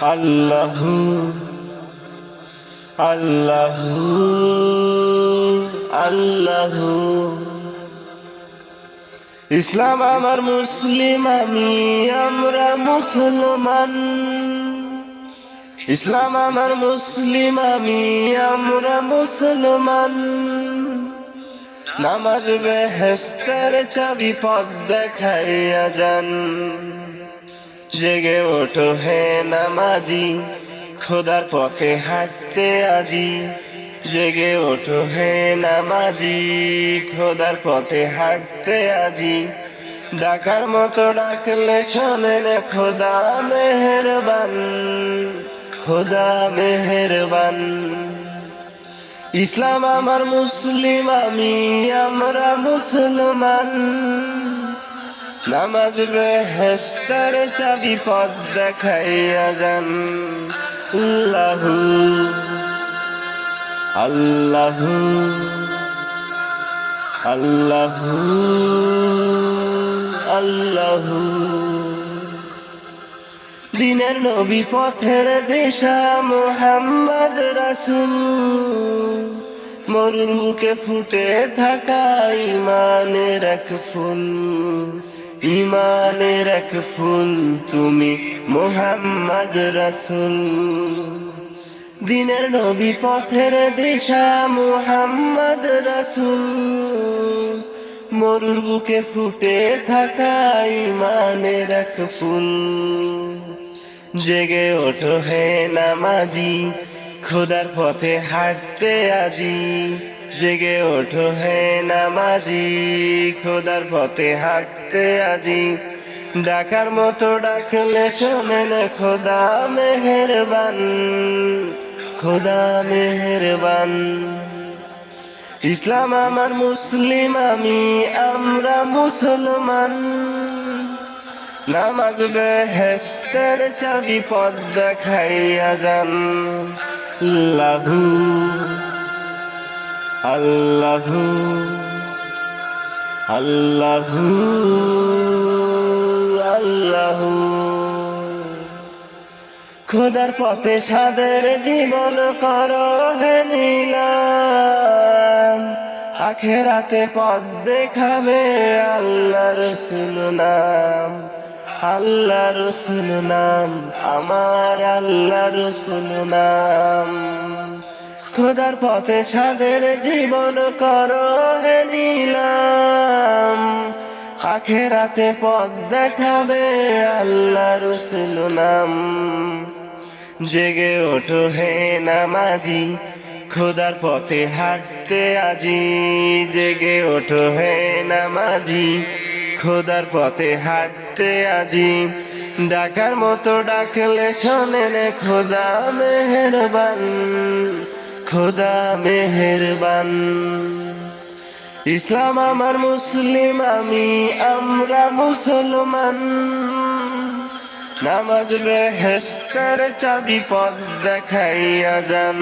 আল্লাহ আল্লাহ আল্লাহ। ইসলাম আমার মুসলিম, আমি আমরা মুসলমান। ইসলাম আমার মুসলিম, আমি আমরা মুসলমান। নামাজ বেহেস্তের চাবি পথ দেখাইয়া যান। জেগে ওঠো হে নামাজি, খোদার পথে হাঁটতে আজি। জেগে ওঠো হে নামাজি, খোদার পথে হাঁটতে আজি। ডাকার মতো ডাকলে শোনেন খোদা মেহেরবান খোদা মেহেরবান। ইসলাম আমার মুসলিম, আমি আমরা মুসলমান। নামাজ বেহেস্তার চাবি পথ দেখাইয়া যান। আল্লাহু আল্লাহু আল্লাহু আল্লাহু। দিনের নবী পথের দিশা মোহাম্মদ রাসুল। মরুর ফুটে থাকা ইমানের এক ফুল। ইমানের এক ফুল তুমি মোহাম্মদ রাসুল। দিনের নবী পথের দিশা মোহাম্মদ রাসুল। মরুর বুকে ফুটে থাকা ইমানের এক ফুল। জেগে ওঠো হে নামাজি, খোদার পথে হাঁটতে আজি। জেগে ওঠো হে নামাজি, খোদার পথে হাঁটতে আজি। ডাকার মতো ডাকলে শোনেন খোদা মেহেরবান খোদা মেহেরবান। ইসলাম আমার মুসলিম, আমি, আমরা মুসলমান। নামাজ বেহেস্তের চাবি পথ দেখাইয়া যান। লাহু আল্লাহু আল্লাহু আল্লাহু। খোদার পথে সাদের জীবন করো নীলাম। আখেরাতে পথ দেখাবে আল্লাহ রসুল নাম। আল্লাহ রসুল নাম, আমার আল্লাহ রসুল নাম। খোদার পথে সাদের জীবন করো হে নীলাম। আখেরাতে পথ দেখাবে আল্লাহ রসুল নাম। জেগে ওঠো হে নামাজি, খোদার পথে হাঁটতে আজি। জেগে ওঠো হে নামাজি, খোদার পথে হাঁটতে আজি। ডাকার মতো ডাকলে শোনেন খোদা মেহেরবান। খোদা মেহেরবান। ইসলাম আমার মুসলিম আমি আমরা মুসলমান। নামাজ বেহেস্তের চাবি পথ দেখাইয়া যান।